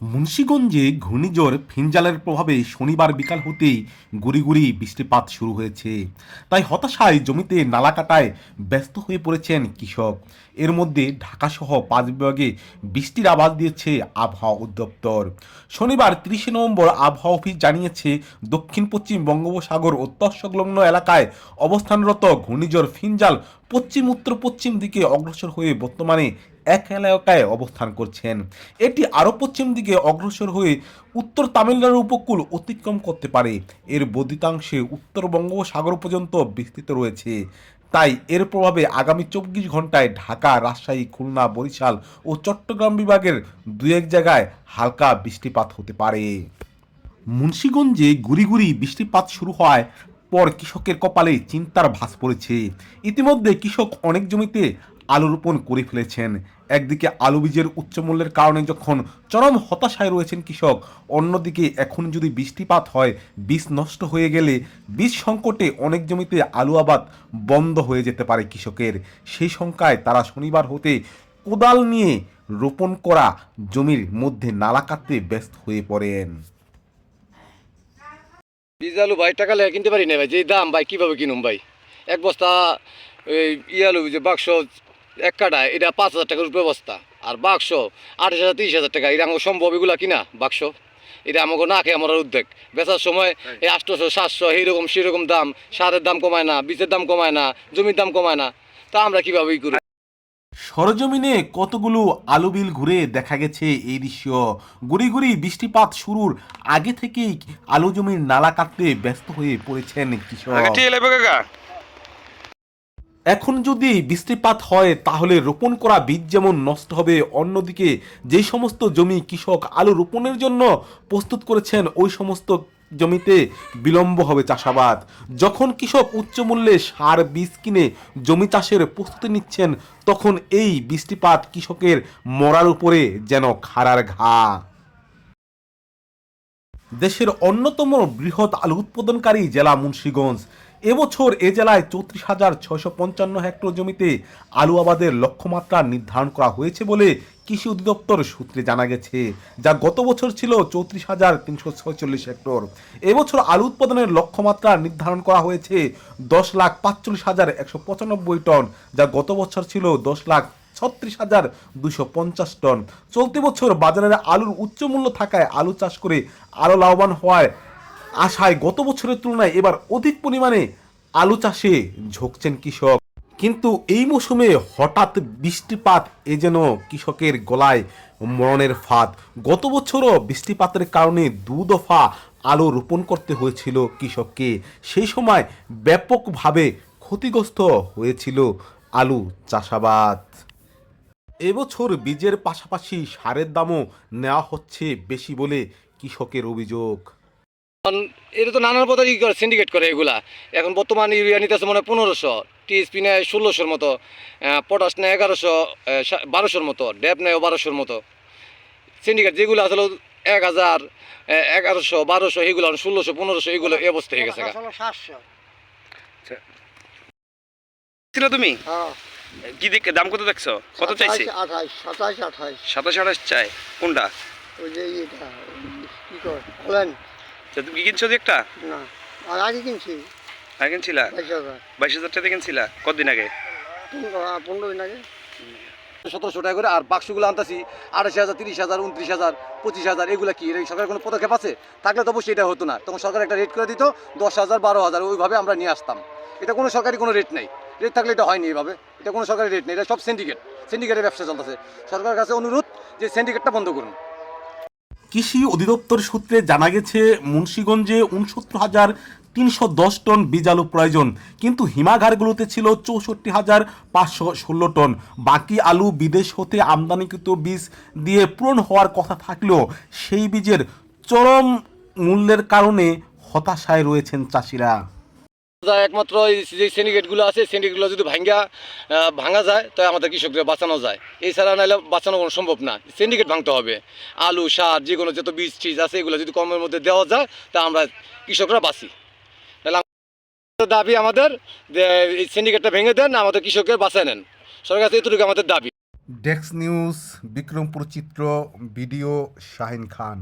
মুন্সীগঞ্জে ঘূর্ণিঝড় ফিনজালের প্রভাবে শনিবার বিকাল হতেই গুড়ি গুড়ি বৃষ্টিপাত শুরু হয়েছে। তাই হতাশায় জমিতে নালা কাটায় ব্যস্ত হয়ে পড়েছেন কৃষক। এর মধ্যে ঢাকাসহ পাঁচ বিভাগে বৃষ্টির আবাস দিয়েছে আবহাওয়া অধিদপ্তর। শনিবার তিরিশে নভেম্বর আবহাওয়া অফিস জানিয়েছে, দক্ষিণ পশ্চিম বঙ্গোপসাগর ও তৎসংলগ্ন এলাকায় অবস্থানরত ঘূর্ণিঝড় ফিনজাল পশ্চিম উত্তর পশ্চিম দিকে অগ্রসর হয়ে বর্তমানে এক এলাকায় অবস্থান করছেন। এটি আরও পশ্চিম দিকে অগ্রসর হয়ে উত্তর তামিলনাড়ু উপকূল অতিক্রম করতে পারে। এর বর্ধিতাংশে উত্তর বঙ্গোপসাগর পর্যন্ত বিস্তৃত রয়েছে। তাই এর প্রভাবে আগামী চব্বিশ ঘন্টায় ঢাকা, রাজশাহী, খুলনা, বরিশাল ও চট্টগ্রাম বিভাগের দু এক জায়গায় হালকা বৃষ্টিপাত হতে পারে। মুন্সীগঞ্জে গুড়ি গুড়ি বৃষ্টিপাত শুরু হওয়ায় পর কৃষকের কপালে চিন্তার ভাঁজ পড়েছে। ইতিমধ্যে কৃষক অনেক জমিতে আলু রোপণ করে ফেলেছেন। একদিকে আলু বীজের উচ্চ মূল্যের কারণে যখন চরম হতাশায় রয়েছেন কৃষক, অন্যদিকে এখন যদি বৃষ্টিপাত হয়, বীজ নষ্ট হয়ে গেলে বীজ সংকটে অনেক জমিতে আলু আবাদ বন্ধ হয়ে যেতে পারে কৃষকের। সেই সংখ্যায় তারা শনিবার হতে কোদাল নিয়ে রোপণ করা জমির মধ্যে নালা কাটতে ব্যস্ত হয়ে পড়েন। বীজ আলু ভাই, টাকা লেগে কিনতে পারি না ভাই। যে দাম ভাই, কীভাবে কিনুম ভাই? এক বস্তা, এই ই আলু, যে বাক্স এক কাটা এটা পাঁচ হাজার টাকার বস্তা আর বাক্স আঠাশ হাজার তিরিশ হাজার টাকা এটা আমাকে সম্ভব এগুলা কিনা বাক্স? এটা আমাকে না খেয়ে আমার উদ্যোগ। বেচার সময় এই আটশোশো সাতশো এইরকম সেরকম দাম সারের দাম কমায় না বীজের দাম কমায় না জমির দাম কমায় না। তা আমরা কীভাবে করি? সরজমিনে কতগুলো আলু বিল ঘুরে দেখা গেছে এই দৃশ্য। গুড়ি গুড়ি বৃষ্টিপাত শুরুর আগে থেকেই আলু জমির নালা কাটতে ব্যস্ত হয়ে পড়েছেন কৃষক। এখন যদি বৃষ্টিপাত হয়, তাহলে রোপণ করা বীজ যেমন নষ্ট হবে, অন্যদিকে যে সমস্ত জমি কৃষক আলু রোপণের জন্য প্রস্তুত করেছেন, ওই সমস্ত জমিতে বিলম্ব হবে চাষাবাদ। যখন কৃষক উচ্চ মূল্যে সার, বীজ কিনে জমি চাষের প্রস্তুতি নিচ্ছেন, তখন এই বৃষ্টিপাত কৃষকের মরার উপরে যেন খাড়ার ঘা। দেশের অন্যতম বৃহৎ আলু উৎপাদনকারী জেলা মুন্সীগঞ্জ। এবছর এ জেলায় চৌত্রিশ হাজার ছয়শো পঞ্চান্ন হেক্টর জমিতে আলু আবাদের লক্ষ্যমাত্রা নির্ধারণ করা হয়েছে বলে কৃষি অধিদপ্তর সূত্রে জানা গেছে, যা গত বছর ছিল চৌত্রিশ হাজার তিনশো ছয়চল্লিশ হেক্টর। এবছর আলু উৎপাদনের লক্ষ্যমাত্রা নির্ধারণ করা হয়েছে দশ লাখ পাঁচচল্লিশ হাজার একশো পঁচানব্বই টন, যা গত বছর ছিল দশ লাখ ছত্রিশ হাজার দুশো পঞ্চাশ টন। চলতি বছর বাজারে আলুর উচ্চ মূল্য থাকায় আলু চাষ করে আরও লাভবান হওয়ায় আশায় গত বছরের তুলনায় এবার অধিক পরিমাণে আলু চাষে ঝুঁকছেন কৃষক। কিন্তু এই মৌসুমে হঠাৎ বৃষ্টিপাত এ যেন কৃষকের গলায় মরণের ফাঁদ। গত বছরও বৃষ্টিপাতের কারণে দু দফা আলু রোপণ করতে হয়েছিল কৃষককে। সেই সময় ব্যাপকভাবে ক্ষতিগ্রস্ত হয়েছিল আলু চাষাবাদ। এবছর বীজের পাশাপাশি সারের দামও নেওয়া হচ্ছে বেশি বলে কৃষকের অভিযোগ। এটা তো নানান পদ্ধতি করে সিন্ডিকেট করে এগুলা। এখন বর্তমানে ইউরিয়া নিতেছে মনে হয় পনেরোশো টিএসপি নেয় ষোলোশোর মতো পটাশ নেয় এগারোশো বারোশোর মতো ড্যাপ নেয় বারোশোর মতো। সিন্ডিকেট যেগুলো আসলে এক হাজার এগারোশো বারোশো এগুলো ষোলোশো পনেরোশো এগুলো এই অবস্থা হয়ে গেছে ছিল তুমি? হ্যাঁ। কি দেখ দাম কত দেখছ? কত চাইছে? আঠাইশ সাতাইশ আঠাইশ। সাতাশ আঠাশ চাই। কোনটা? ওই যে ইয়েটা কি করে বলেন। তা তুমি কি কিনছো একটা? না আর আগে কিনছি। আগে কিনছিলা? বাইশ হাজার। বাইশ হাজার টাকা কিনছিলা? কতদিন আগে? পনেরো দিন আগে। সতেরোশো টাকা করে আর বাক্সগুলো আনতাছি আঠাশ হাজার তিরিশ হাজার উনত্রিশ হাজার পঁচিশ হাজার এগুলো কি? সরকারের কোনো পদক্ষেপ আছে? থাকলে তো অবশ্যই এটা হতো না। তখন সরকার একটা রেট করে দিত দশ হাজার বারো হাজার ওইভাবে আমরা নিয়ে আসতাম। এটা কোনো সরকারি কোনো রেট নেই। রেট থাকলে এটা হয়নি এইভাবে এটা কোনো সরকারি রেট নেই। এটা সব সিন্ডিকেট সিন্ডিকেটের ব্যবসা চলতেছে। সরকারের কাছে অনুরোধ যে সিন্ডিকেটটা বন্ধ করুন। কৃষি অধিদপ্তর সূত্রে জানা গেছে, মুন্সিগঞ্জে উনসত্তর হাজার তিনশো দশ টন বীজ আলু প্রয়োজন, কিন্তু হিমাগারগুলোতে ছিল চৌষট্টি হাজার পাঁচশো ষোলো টন। বাকি আলু বিদেশ হতে আমদানিকৃত বীজ দিয়ে পূরণ হওয়ার কথা থাকলেও সেই বীজের চরম মূল্যের কারণে হতাশায় রয়েছেন চাষিরা। একমাত্র যে সিন্ডিকেটগুলো আছে সিন্ডিকেটগুলো যদি ভাঙ্গা ভাঙা যায় তাই আমাদের কৃষকদের বাঁচানো যায়। এছাড়া নাহলে বাঁচানো কোনো সম্ভব না। সিন্ডিকেট ভাঙতে হবে। আলু, সার, যে কোনো যত বীজ টিজ আছে, এগুলো যদি কমের মধ্যে দেওয়া যায়, তা আমরা কৃষকরা বাঁচি। তাহলে দাবি আমাদের, যে এই সিন্ডিকেটটা ভেঙে দেন, আমাদের কৃষককে বাঁচায় নেন। সরকার কাছে এতটুকু আমাদের দাবি। ডেস্ক নিউজ, বিক্রমপুর চিত্র ভিডিও শাহিন খান।